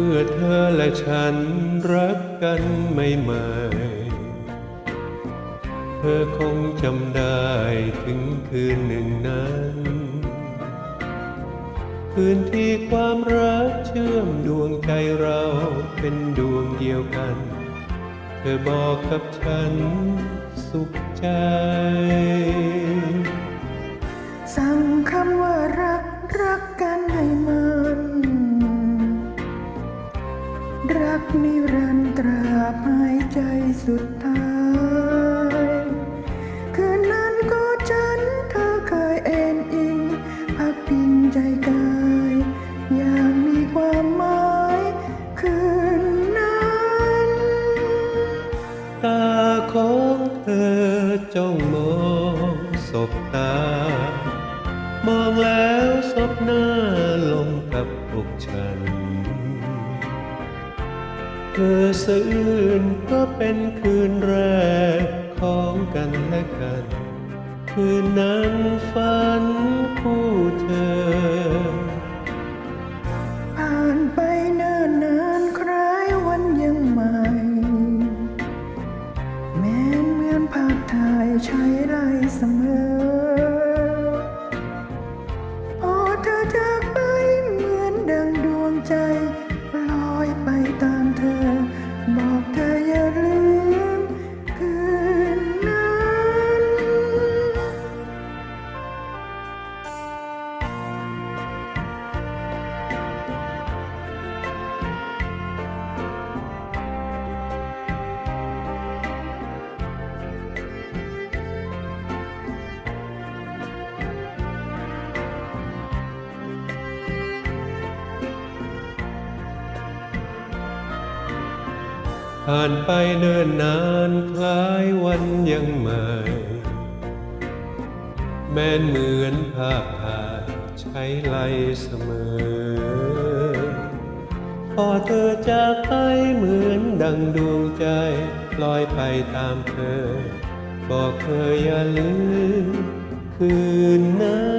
เมื่อเธอและฉันรักกันไม่ไหม่เธอคงจำได้ถึงคืนหนึ่งนั้น คืนที่ความรักเชื่อมดวงใจเราเป็นดวงเดียวกัน เธอบอกกับฉันสุขใจ สั่งคำว่ารักรักกันให้มัน รักนิรันดร์ตราบหายใจสุดท้าย คืนนั้นก็ฉันเธอเคยเอ็นอิงพักพิงใจกายอย่างมีความหมายคืนนั้นตาของเธอจ้องมองสบตา มองแล้วสบหน้า เธอสะอื้นก็เป็นคืนแรกของกันและกัน คืนนั้นฝันคู่เธอ ผ่านไปเนิ่นนานคล้ายวันยังใหม่ แม้นเหมือนภาพถ่ายใช้ไรเสมอ ผ่านไปเนิ่นนานคล้ายวันยังใหม่ แม้นเหมือนภาพถ่ายใช้ไลเสมอ พอเธอจากไปเหมือนดังดวงใจลอยไปตามเธอ บอกเธออย่าลืมคืนนั้น